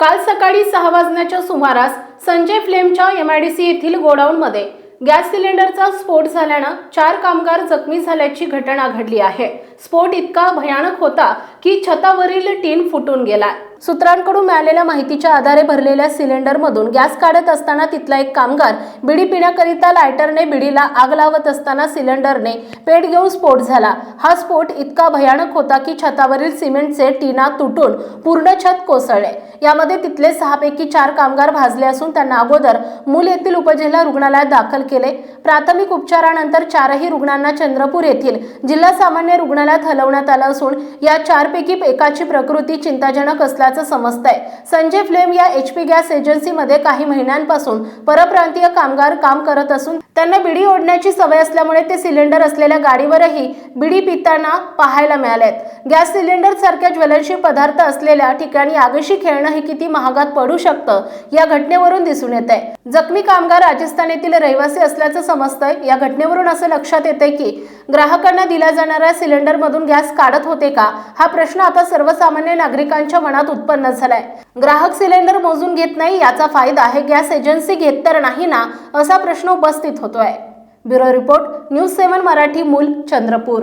काल सकाळी सहा वाजण्याच्या सुमारास संजय फ्लेमच्या एमआयडीसी येथील गोडाऊनमध्ये गॅस सिलेंडरचा स्फोट झाल्यानं चार कामगार जखमी झाल्याची घटना घडली आहे. स्फोट इतका भयानक होता की छतावरील टीन फुटून गेला सूत्रांकडून मिळालेल्या माहितीच्या आधारे भरलेल्या सिलेंडरमधून गॅस काढत असताना तिथला एक कामगार बिडी पिण्याकरिता लायटरने बिडीला आग लावत असताना सिलेंडरने पेट घेऊन स्फोट झाला. हा स्फोट इतका भयानक होता की छतावरील सिमेंटचे टीना तुटून पूर्ण छत कोसळले. यामध्ये तिथले सहापैकी चार कामगार भाजले असून त्यांना अगोदर मूल येथील उपजिल्हा रुग्णालयात दाखल केले. प्राथमिक उपचारानंतर चारही रुग्णांना चंद्रपूर येथील जिल्हा सामान्य रुग्णालयात हलवण्यात आलं असून या चारपैकी एकाची प्रकृती चिंताजनक असल्याचं समजतंय. संजय फ्लेम या एच पी गॅस एजन्सीमध्ये काही महिन्यांपासून परप्रांतीय कामगार काम करत असून त्यांना बिडी ओढण्याची सवय असल्यामुळे ते सिलेंडर असलेल्या गाडीवरही बिडी पिताना पाहायला मिळालेत. गॅस सिलेंडर सारख्या ज्वलनशील पदार्थ असलेल्या ठिकाणी आगशी खेळणं हे किती महागात पडू शकतं या घटनेवरून दिसून येत आहे जखमी कामगार राजस्थान येथील रहिवासी असल्याचं समजतंय. या घटनेवरून असं लक्षात येते की ग्राहकांना दिल्या जाणाऱ्या सिलेंडरमधून गॅस काढत होते का? हा प्रश्न आता सर्वसामान्य नागरिकांच्या मनात उत्पन्न झालाय. ग्राहक सिलेंडर मोजून घेत नाही याचा फायदा हे गॅस एजन्सी घेत तर नाही ना असा प्रश्न उपस्थित होतोय. Bureau report news seven Marathi Mul Chandrapur.